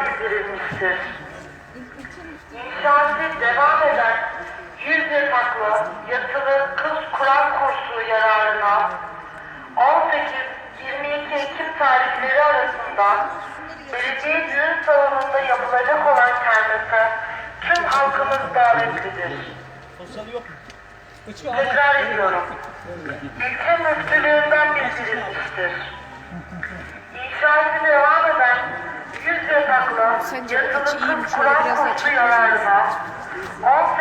bildirilmiştir. İnşaatı devam eden 100 yataklı yatılı kız Kur'an kursu yararına 18-22 Ekim tarihleri arasında belediye düğün salonunda yapılacak olan kermese tüm halkımız davetlidir. Tekrar ediyorum. İlçe müftülüğünden bildirilmiştir. İnşaatı devam eden 100 yataklı Sence bu açı iyi mi? Şöyle Kur'an biraz açayım. yararına 18-22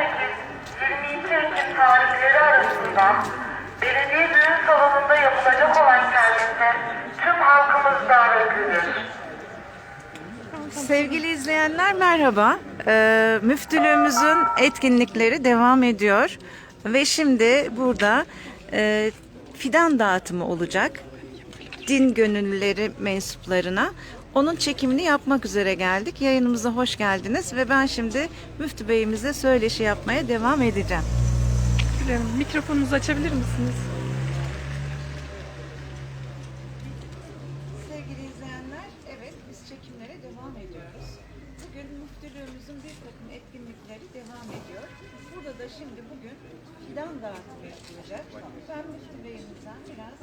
Ekim tarihleri arasında belediye düğün salonunda yapılacak olan kermese tüm halkımız davetlidir. Sevgili izleyenler merhaba. Ee, müftülüğümüzün etkinlikleri devam ediyor. Ve şimdi burada e, fidan dağıtımı olacak. Din gönüllüleri mensuplarına. Onun çekimini yapmak üzere geldik. Yayınımıza hoş geldiniz ve ben şimdi müftü beyimize söyleşi yapmaya devam edeceğim. Mikrofonunuzu açabilir misiniz? Sevgili izleyenler, evet biz çekimlere devam ediyoruz. Bugün müftülüğümüzün bir takım etkinlikleri devam ediyor. Burada da şimdi bugün fidan dağıtımı yapılacak. Ben müftü beyimizden biraz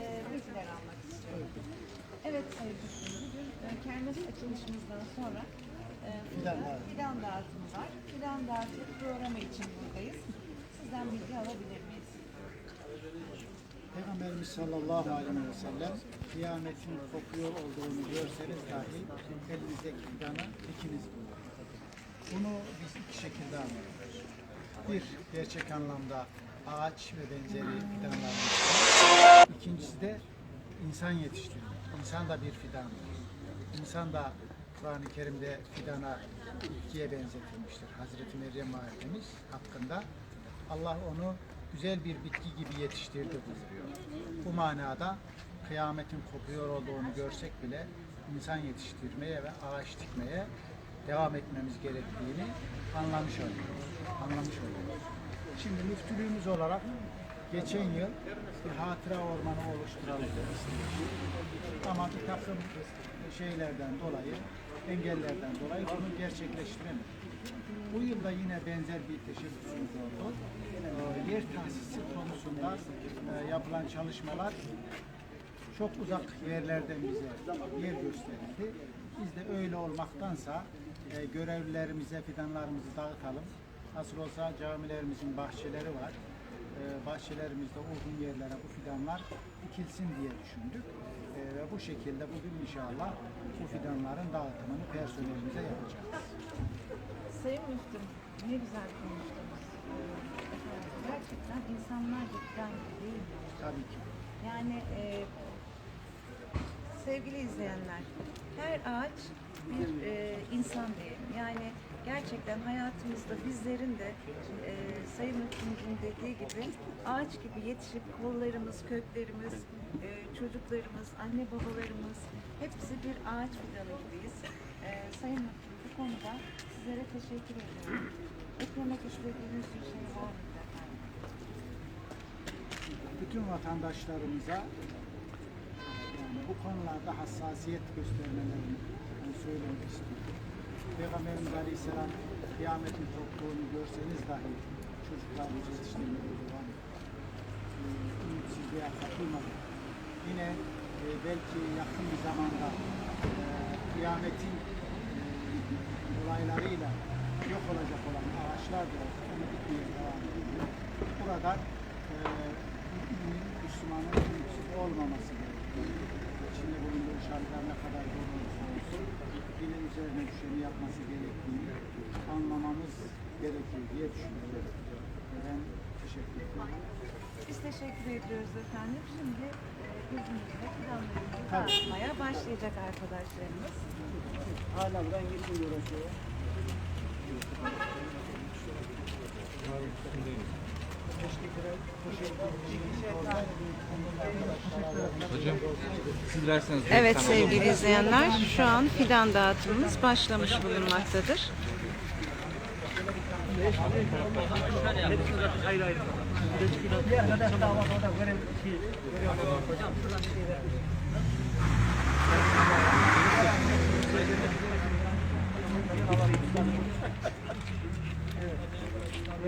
e, bilgiler almak istiyorum. Evet Sayın Müftüm, bugün e, kermes açılışımızdan sonra e, fidan dağıtımı var. Fidan dağıtımı programı için buradayız. Sizden bilgi alabilir miyiz? Peygamberimiz sallallahu aleyhi ve sellem kıyametin kopuyor olduğunu görseniz dahi elinizdeki fidanı ikiniz bulun. Bunu biz iki şekilde anlıyoruz. Bir, gerçek anlamda ağaç ve benzeri fidanlar. İkincisi de insan yetiştirmek. İnsan da bir fidandır. İnsan da Kur'an-ı Kerim'de fidana bitkiye benzetilmiştir. Hazreti Meryem validemiz hakkında Allah onu güzel bir bitki gibi yetiştirdi buyuruyor. Bu manada kıyametin kopuyor olduğunu görsek bile insan yetiştirmeye ve ağaç dikmeye devam etmemiz gerektiğini anlamış oluyoruz. Anlamış oluyoruz. Şimdi müftülüğümüz olarak geçen yıl bir hatıra ormanı oluşturalım demiştik. Ama bir takım şeylerden dolayı, engellerden dolayı bunu gerçekleştiremedik. Bu yılda yine benzer bir teşebbüsümüz oldu. Ee, Yer tahsisi konusunda e, yapılan çalışmalar çok uzak yerlerden bize yer gösterildi. Biz de öyle olmaktansa e, görevlilerimize fidanlarımızı dağıtalım. Nasıl olsa camilerimizin bahçeleri var. E, bahçelerimizde uygun yerlere bu fidanlar dikilsin diye düşündük. E, ve bu şekilde bugün inşallah bu fidanların dağıtımını personelimize yapacağız. Sayın Müftüm, ne güzel konuştunuz. Gerçekten insanlar cidden değil mi? Tabii ki. Yani e, sevgili izleyenler, her ağaç bir e, insan diyelim. Yani gerçekten hayatımızda bizlerin de e, Sayın Müftümüzün dediği gibi ağaç gibi yetişip kollarımız, köklerimiz, e, çocuklarımız, anne babalarımız hepsi bir ağaç fidanı gibiyiz. E, Sayın Müftüm bu konuda sizlere teşekkür ediyorum. Eklemek istediğiniz bir şey var mı bütün vatandaşlarımıza yani bu konularda hassasiyet göstermelerini ben söylemek istiyorum. Peygamberimiz Aleyhisselam kıyametin koptuğunu görseniz dahi çocuklarımızı yetiştirmeye devam. Ee, ümitsizliğe kapılmadan. Yine e, belki yakın bir zamanda e, kıyametin e, olaylarıyla yok olacak olan ağaçlar da onu dikmeye devam ediyor. Burada e, Müslümanın ümitsiz olmaması gerekiyor. İçinde bulunduğu şartlar ne kadar olsun yine üzerine düşeni yapması gerektiğini anlamamız gerekir diye düşünüyorum. Ben teşekkür ederim. Biz teşekkür ediyoruz efendim. Şimdi e, izninizle planlarımızı dağıtmaya başlayacak arkadaşlarımız. Hala buradan geçin uğraşıyor. Hocam Evet sevgili izleyenler şu an fidan dağıtımımız başlamış bulunmaktadır.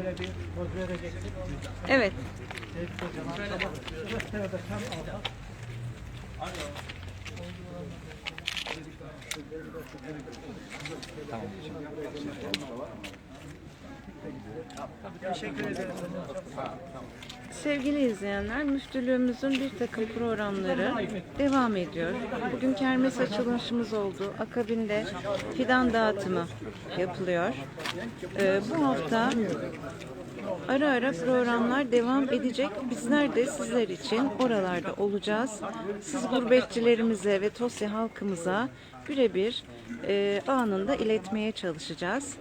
Böyle bir poz verecektik. Evet. Evet, kocaman. Bu sırada tam alta. Teşekkür ederim. Sevgili izleyenler, müftülüğümüzün bir takım programları devam ediyor. Bugün kermes açılışımız oldu. Akabinde fidan dağıtımı yapılıyor. Ee, bu hafta ara ara programlar devam edecek. Bizler de sizler için oralarda olacağız. Siz gurbetçilerimize ve Tosya halkımıza birebir e, anında iletmeye çalışacağız.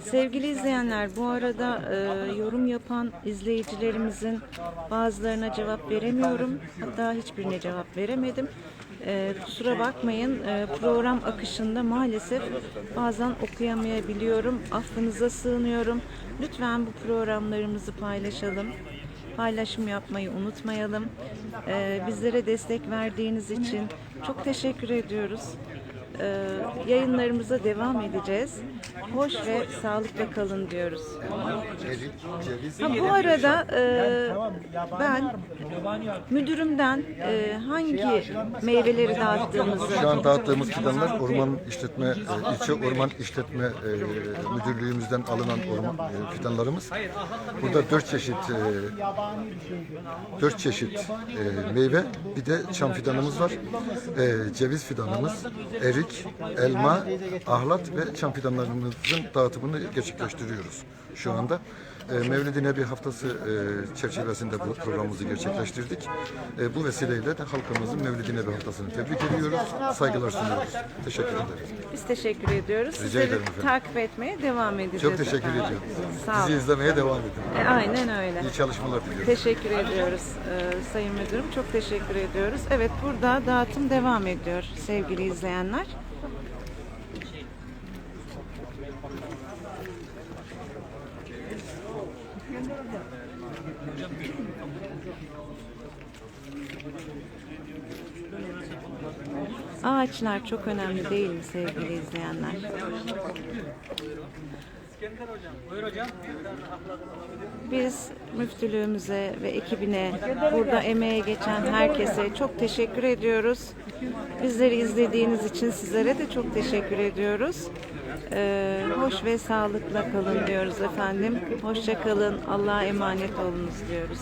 Sevgili izleyenler, bu arada e, yorum yapan izleyicilerimizin bazılarına cevap veremiyorum. Hatta hiçbirine cevap veremedim. E, kusura bakmayın, e, program akışında maalesef bazen okuyamayabiliyorum. Affınıza sığınıyorum. Lütfen bu programlarımızı paylaşalım. Paylaşım yapmayı unutmayalım. E, bizlere destek verdiğiniz için çok teşekkür ediyoruz. Ee, yayınlarımıza devam edeceğiz. Hoş ve sağlıkla kalın diyoruz. Ha, bu arada e, ben müdürümden e, hangi meyveleri dağıttığımızı Şu an dağıttığımız fidanlar orman işletme, e, ilçe orman işletme e, müdürlüğümüzden alınan orman e, fidanlarımız. Burada dört çeşit e, dört çeşit e, meyve, bir de çam fidanımız var. E, ceviz fidanımız, erik, elma, ahlat ve çam fidanlarımızın dağıtımını gerçekleştiriyoruz şu anda. E, Mevlid-i Nebi haftası e, çerçevesinde bu programımızı gerçekleştirdik. E, bu vesileyle de halkımızın Mevlid-i Nebi haftasını tebrik ediyoruz, saygılar sunuyoruz. Teşekkür ederim. biz teşekkür ediyoruz. Sizleri ederim efendim. takip etmeye devam edeceğiz. Çok teşekkür efendim. ediyorum. Sağ Bizi olun. izlemeye devam edin. E, aynen öyle. İyi çalışmalar diliyorum. Teşekkür ediyoruz e, Sayın Müdürüm. Çok teşekkür ediyoruz. Evet burada dağıtım devam ediyor sevgili izleyenler. Ağaçlar çok önemli değil mi sevgili izleyenler? Biz müftülüğümüze ve ekibine, burada emeğe geçen herkese çok teşekkür ediyoruz. Bizleri izlediğiniz için sizlere de çok teşekkür ediyoruz. Ee, hoş ve sağlıkla kalın diyoruz efendim. Hoşça kalın, Allah'a emanet olunuz diyoruz.